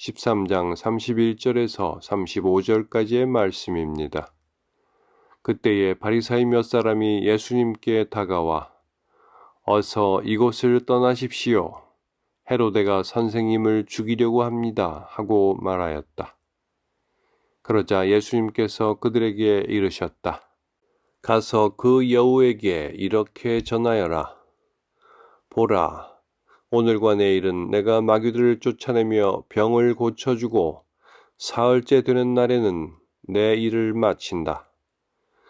13장 31절에서 35절까지의 말씀입니다. 그때에 바리사이 몇 사람이 예수님께 다가와 어서 이곳을 떠나십시오. 헤로데가 선생님을 죽이려고 합니다. 하고 말하였다. 그러자 예수님께서 그들에게 이르셨다. 가서 그 여우에게 이렇게 전하여라. 보라, 오늘과 내일은 내가 마귀들을 쫓아내며 병을 고쳐주고 사흘째 되는 날에는 내 일을 마친다.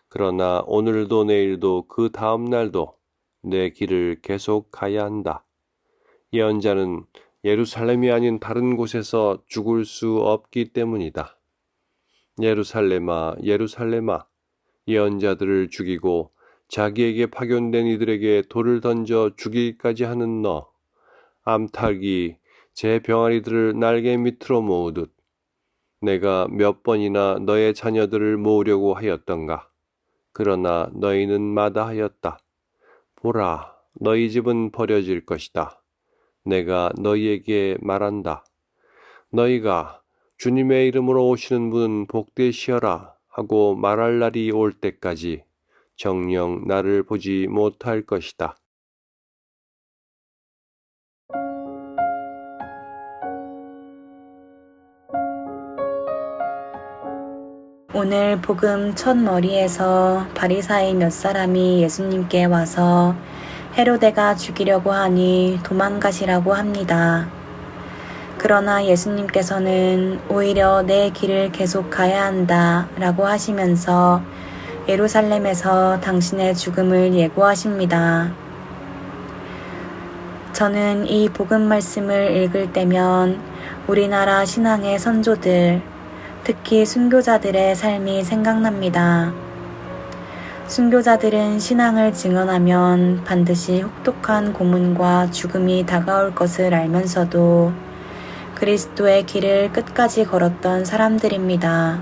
그러나 오늘도 내일도 그 다음 날도 내 길을 계속 가야 한다. 예언자는 예루살렘이 아닌 다른 곳에서 죽을 수 없기 때문이다. 예루살렘아, 예루살렘아, 예언자들을 죽이고 자기에게 파견된 이들에게 돌을 던져 죽이기까지 하는 너, 암탉이 제 병아리들을 날개 밑으로 모으듯 내가 몇 번이나 너의 자녀들을 모으려고 하였던가. 그러나 너희는 마다하였다. 보라, 너희 집은 버려질 것이다. 내가 너희에게 말한다. 너희가 주님의 이름으로 오시는 분은 복되시어라 하고 말할 날이 올 때까지 정령 나를 보지 못할 것이다. 오늘 복음 첫 머리에서 바리사인 몇 사람이 예수님께 와서 헤로데가 죽이려고 하니 도망가시라고 합니다. 그러나 예수님께서는 오히려 내 길을 계속 가야 한다 라고 하시면서 예루살렘에서 당신의 죽음을 예고하십니다. 저는 이 복음 말씀을 읽을 때면 우리나라 신앙의 선조들, 특히 순교자들의 삶이 생각납니다. 순교자들은 신앙을 증언하면 반드시 혹독한 고문과 죽음이 다가올 것을 알면서도 그리스도의 길을 끝까지 걸었던 사람들입니다.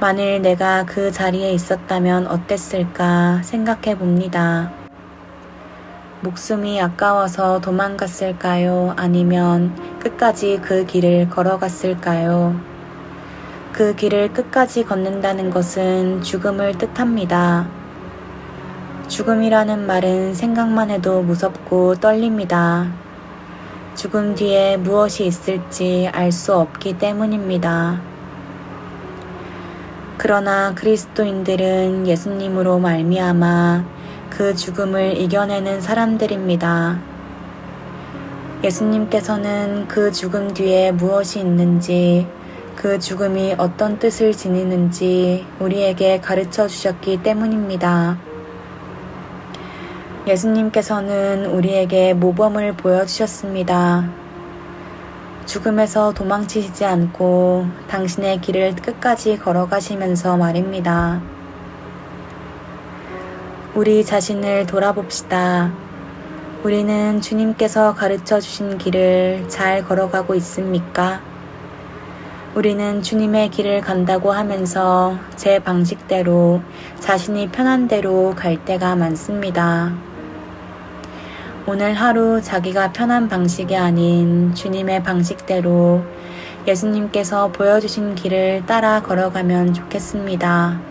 만일 내가 그 자리에 있었다면 어땠을까 생각해 봅니다. 목숨이 아까워서 도망갔을까요? 아니면 끝까지 그 길을 걸어갔을까요? 그 길을 끝까지 걷는다는 것은 죽음을 뜻합니다. 죽음이라는 말은 생각만 해도 무섭고 떨립니다. 죽음 뒤에 무엇이 있을지 알 수 없기 때문입니다. 그러나 그리스도인들은 예수님으로 말미암아 그 죽음을 이겨내는 사람들입니다. 예수님께서는 그 죽음 뒤에 무엇이 있는지 그 죽음이 어떤 뜻을 지니는지 우리에게 가르쳐 주셨기 때문입니다. 예수님께서는 우리에게 모범을 보여주셨습니다. 죽음에서 도망치시지 않고 당신의 길을 끝까지 걸어가시면서 말입니다. 우리 자신을 돌아봅시다. 우리는 주님께서 가르쳐 주신 길을 잘 걸어가고 있습니까? 우리는 주님의 길을 간다고 하면서 제 방식대로 자신이 편한 대로 갈 때가 많습니다. 오늘 하루 자기가 편한 방식이 아닌 주님의 방식대로 예수님께서 보여주신 길을 따라 걸어가면 좋겠습니다.